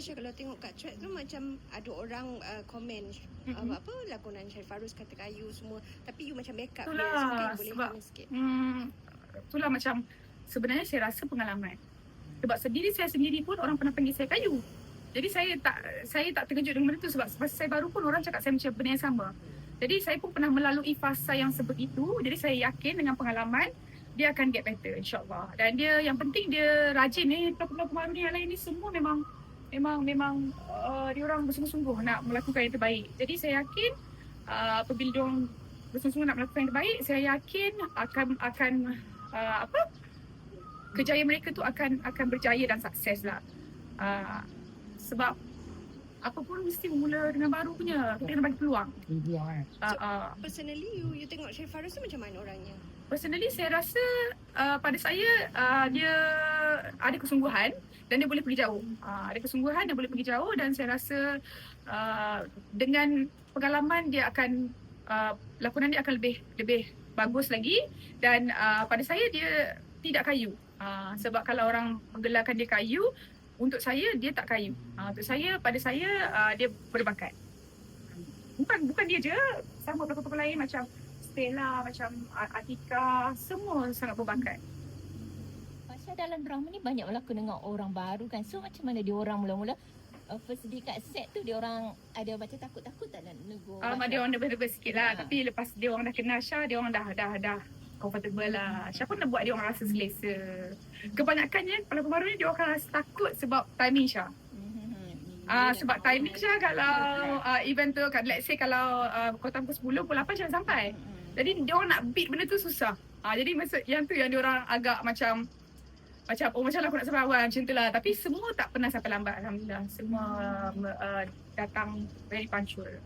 Pasal kalau tengok kat thread tu macam ada orang uh, komen Mhm. uh, apa lakonan Syarif Farus kata kayu semua tapi you macam make up dia so you boleh sebab- sikit. Hmm, itulah macam sebenarnya saya rasa pengalaman. Sebab sendiri saya sendiri pun orang pernah panggil saya kayu. Jadi saya tak saya tak terkejut dengan benda tu sebab masa saya baru pun orang cakap saya macam benda yang sama. Jadi saya pun pernah melalui fasa yang sebegitu. Jadi saya yakin dengan pengalaman dia akan get better insyaAllah. Dan dia yang penting dia rajin ni pelakon-pelakon baru ni yang lain ni semua memang memang memang uh, dia orang bersungguh-sungguh nak melakukan yang terbaik. Jadi saya yakin uh, apabila dia orang bersungguh-sungguh nak melakukan yang terbaik, saya yakin akan akan uh, apa kejayaan mereka tu akan akan berjaya dan sukses lah. Uh, sebab apa pun mesti bermula dengan baru punya. Kita kena bagi peluang. Peluang kan. Uh, uh, Personally you you tengok Syarif Farus tu macam mana orangnya? personally saya rasa uh, pada saya uh, dia ada kesungguhan dan dia boleh pergi jauh. Uh, ada kesungguhan dia boleh pergi jauh dan saya rasa uh, dengan pengalaman dia akan uh, lakonan dia akan lebih lebih bagus lagi dan uh, pada saya dia tidak kayu. Uh, sebab kalau orang menggelarkan dia kayu untuk saya dia tak kayu. Uh, untuk saya pada saya uh, dia berbakat. Bukan bukan dia je, sama pelakon-pelakon lain macam Stella, macam Atika, semua sangat berbakat. Pasal dalam drama ni banyak berlakon dengan orang baru kan. So macam mana dia orang mula-mula uh, first day kat set tu dia orang ada macam takut-takut tak nak negur. Um, dia orang nervous-nervous sikit lah. Ha. Tapi lepas dia orang dah kenal Syah, dia orang dah dah dah comfortable lah. Syah pun dah buat dia orang rasa selesa. Kebanyakannya pelakon baru ni dia orang rasa takut sebab timing Syah. Mhm. Ah sebab timing Syah kalau uh, event tu kat let's say kalau uh, kota pukul 10 pukul 8 Syah sampai. Mhm. Jadi dia orang nak beat benda tu susah. Ah jadi maksud yang tu yang dia orang agak macam macam oh macam lah aku nak sampai awal macam tu lah. Tapi semua tak pernah sampai lambat alhamdulillah. Semua uh, datang very punctual.